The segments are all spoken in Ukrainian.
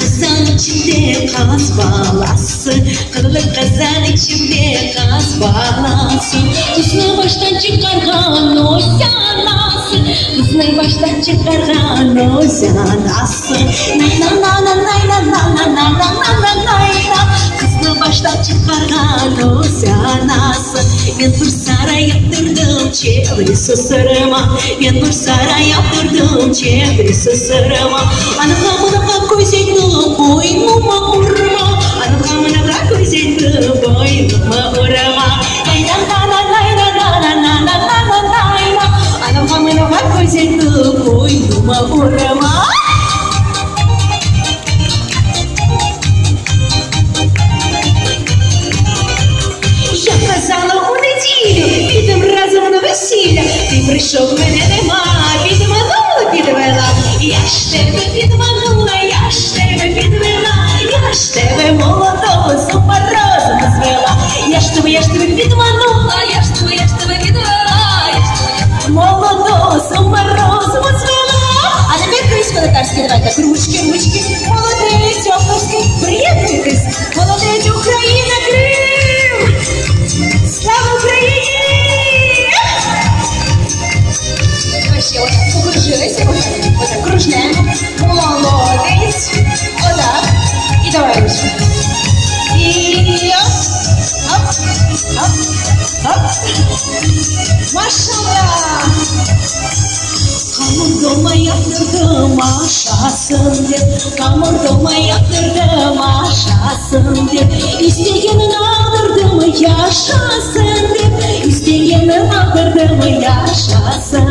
kazan içimde kaz bağlasın. Kırılı kazan içimde kaz bağlasın. Kızını baştan çıkargan o yanasın Kızını baştan çıkargan o yanasın Nanan Yanur sara yaptırdım çevresi sarıma Yanur sara yaptırdım çevresi sarıma Anılamına bak koy zendu boynuma vurma Anılamına bak koy zendu boynuma vurma Laylan la la la la la la la la la la Anılamına bak koy zendu boynuma vurma Ти прийшов, мене нема, підманула, підвела. Я ж тебе підманула, я ж тебе підвела, я ж тебе молодого морозом звела. Я ж тебе, я ж тебе підманула, я ж тебе, я ж тебе підвела, я ж тебе молодого морозом звела. А тепер кримсько-татарські давайте кружки, ручки, молодець, оплески, приєднуйтесь, молодець отак кружнемо. Молодець. Отак. І давай оп, оп. Машалlah. Hamur dolma yaptırdım aşağısın diye Hamur dolma yaptırdım aşağısın diye İsteyenin aldırdım yaşasın diye İsteyenin yaşlarımı yaşasın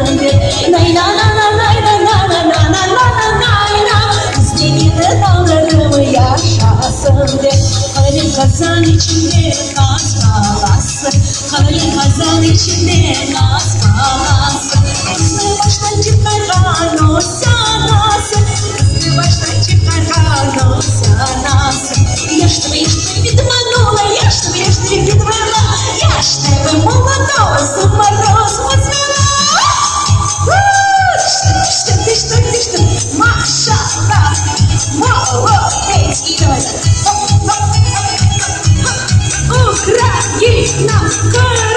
Nay na na na na na na na na na na na na Kız gelir dağlarımı yaşasın de Kanalin kazan içinde naz kalasın Kanalin kazan içinde naz kalasın І давайте. Україна!